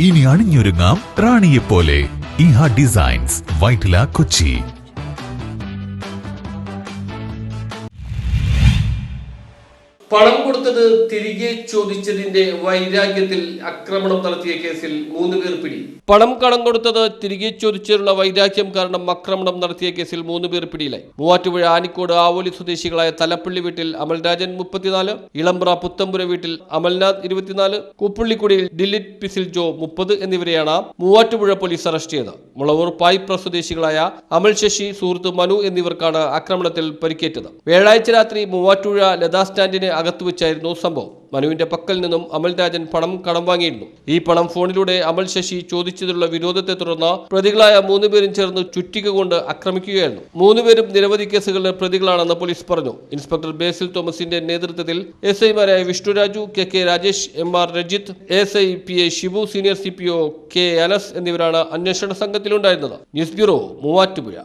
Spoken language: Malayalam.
ഇനി അണിഞ്ഞൊരുങ്ങാം റാണിയെപ്പോലെ. ഇഹ ഡിസൈൻസ് വൈറ്റില കൊച്ചി. പണം കൊടുത്തത് തിരികെ ചോദിച്ചതിന്റെ വൈരാഗ്യത്തിൽ ആക്രമണം നടത്തിയ കേസിൽ മൂന്ന് പേർ പിടി. പണം കടം കൊടുത്തത് തിരികെ ചോദിച്ചതിനുള്ള വൈരാഗ്യം കാരണം ആക്രമണം നടത്തിയ കേസിൽ മൂന്ന് പേർ പിടിയിലായി. മൂവാറ്റുപുഴ ആനിക്കോട് ആവോലി സ്വദേശികളായ തലപ്പള്ളി വീട്ടിൽ അമൽരാജൻ മുപ്പത്തിനാല് ഇളമ്പ്ര പുത്തമ്പുര വീട്ടിൽ അമൽനാഥ് ഇരുപത്തിനാല് കുപ്പുള്ളിക്കുടിയിൽ ഡിലിറ്റ് പിസിൽ ജോ മുപ്പത് എന്നിവരെയാണ് മൂവാറ്റുപുഴ പോലീസ് അറസ്റ്റ് ചെയ്തത്. മുളവൂർ പായ്പ്ര സ്വദേശികളായ അമൽ ശശി സുഹൃത്ത് മനു എന്നിവർക്കാണ് ആക്രമണത്തിൽ പരിക്കേറ്റത്. വ്യാഴാഴ്ച രാത്രി മൂവാറ്റുപുഴ ലതാ സ്റ്റാൻഡിന് അകത്തു വെച്ചായിരുന്നു സംഭവം. മനുവിന്റെ പക്കൽ നിന്നും അമൽരാജൻ പണം കടം വാങ്ങിയിരുന്നു. ഈ പണം ഫോണിലൂടെ അമൽ ശശി ചോദിച്ചതിലുള്ള വിരോധത്തെ തുടർന്ന് പ്രതികളായ മൂന്നുപേരും ചേർന്ന് ചുറ്റിക കൊണ്ട് ആക്രമിക്കുകയായിരുന്നു. മൂന്നുപേരും നിരവധി കേസുകളിലെ പ്രതികളാണെന്ന് പോലീസ് പറഞ്ഞു. ഇൻസ്പെക്ടർ ബേസിൽ തോമസിന്റെ നേതൃത്വത്തിൽ എസ് ഐമാരായ Vishnuraju K K Rajesh M R Rajith S I P A Shibu senior C P O K Anas എന്നിവരാണ് അന്വേഷണ സംഘത്തിലുണ്ടായിരുന്നത്. News bureau Muvattupuzha.